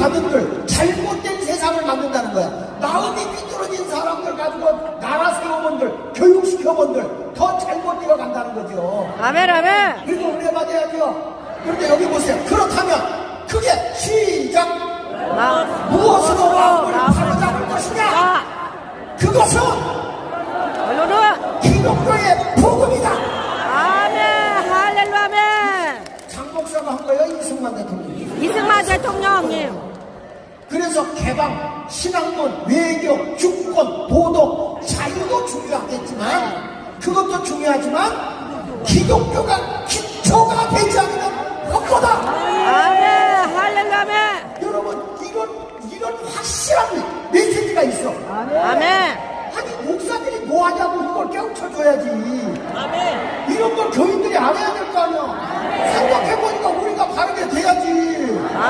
가든들 잘못된 세상을 만든다는 거야. 마음이 삐뚤어진 사람들 가지고 나라 세워본들, 교육시켜본들 더 잘못 되어 간다는 거죠. 아멘 아멘 그리고 은혜 받아야죠. 그런데 여기 보세요. 그렇다면 그게 시작 마, 무엇으로 마음을 마음을 사로잡을 것이냐? 아, 그것은 기독교의 복음이다. 아멘 할렐루야 아멘 장 목사가 한 거예요. 이승만 대통령. 이승만 대통령님 그래서 개방, 신앙권, 외교, 주권, 도덕, 자유도 중요하겠지만 그것도 중요하지만 기독교가 기초가 되지 않으면 무엇보다! 아멘! 할렐루야! 여러분 이건 이런 확실한 메시지가 있어. 아멘! 아니 목사들이 뭐 하냐고 이걸 깨우쳐줘야지. 아멘! 이런 걸 교인들이 알아야 될 거 아니야.